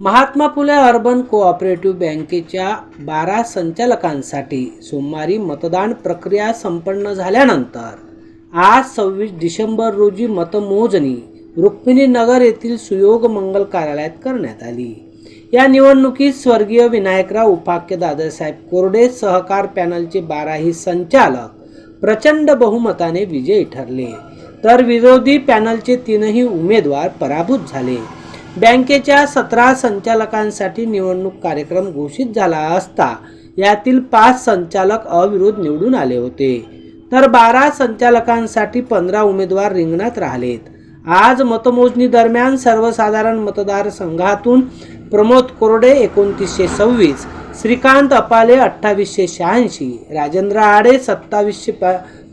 Mahatma Phule urban cooperative बँकेच्या बारा संचालकांसाठी सोमवारी मतदान प्रक्रिया संपन्न झाल्यानंतर आज सव्वीस डिसेंबर रोजी मतमोजणी रुक्मिणीनगर येथील सुयोग मंगल कार्यालयात करण्यात आली. या निवडणुकीत स्वर्गीय विनायकराव उपाख्य दादासाहेब कोरडे सहकार पॅनलचे बाराही संचालक प्रचंड बहुमताने विजयी ठरले. तर विरोधी पॅनलचे तीनही उमेदवार पराभूत झाले. बँकेच्या सतरा संचालकांसाठी निवडणूक कार्यक्रम घोषित झाला असता यातील पाच संचालक अविरोध निवडून आले होते. तर बारा संचालकांसाठी पंधरा उमेदवार रिंगणात राहिलेत. आज मतमोजणी दरम्यान सर्वसाधारण मतदारसंघातून प्रमोद कोरडे एकोणतीसशे सव्वीस श्रीकांत अपाले अठ्ठावीसशे शहाऐंशी राजेंद्र आडे सत्तावीसशे प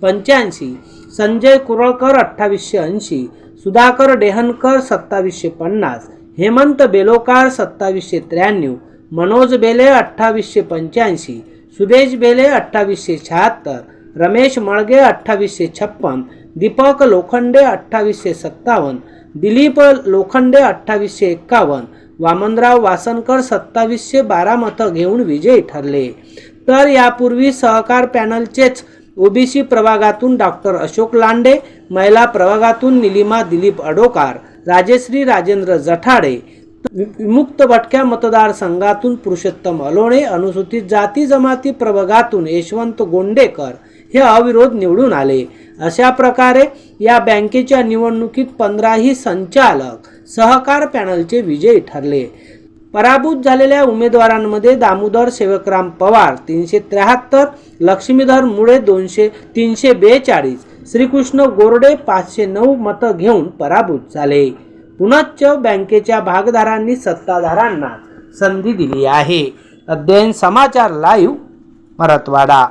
पंच्याऐंशी संजय कुरळकर अठ्ठावीसशे ऐंशी सुधाकर डेहनकर सत्तावीसशे पन्नास हेमंत बेलोकार सत्तावीसशे त्र्याण्णव मनोज बेले अठ्ठावीसशे पंच्याऐंशी सुदेश बेले अठ्ठावीसशे शहात्तर रमेश मळगे अठ्ठावीसशे छप्पन दीपक लोखंडे अठ्ठावीसशे सत्तावन्न दिलीप लोखंडे अठ्ठावीसशे एक्कावन्न वामनराव वासनकर सत्तावीसशे बारा मतं घेऊन विजयी ठरले. तर यापूर्वी सहकार पॅनलचेच ओबीसी प्रभागातून डॉक्टर अशोक लांडे महिला प्रभागातून निलिमा दिलीप अडोकार राजेश्री राजेंद्र जठाडे विमुक्त भटक्या मतदारसंघातून पुरुषोत्तम अलोणे अनुसूचित जाती जमाती प्रभागातून यशवंत गोंडेकर हे अविरोध निवडून आले. अशा प्रकारे या बँकेच्या निवडणुकीत पंधराही संचालक सहकार पॅनलचे विजयी ठरले. पराभूत झालेल्या उमेदवारांमध्ये दामोदर सेवकराम पवार तीनशे त्र्याहत्तर लक्ष्मीधर मुळे दोनशे तीनशे बेचाळीस श्रीकृष्ण गोरडे पाचशे नऊ मतं घेऊन पराभूत झाले. पुनश्च बँकेच्या भागधारांनी सत्ताधारांना संधी दिली आहे. अध्ययन समाचार लाईव्ह मराठवाडा.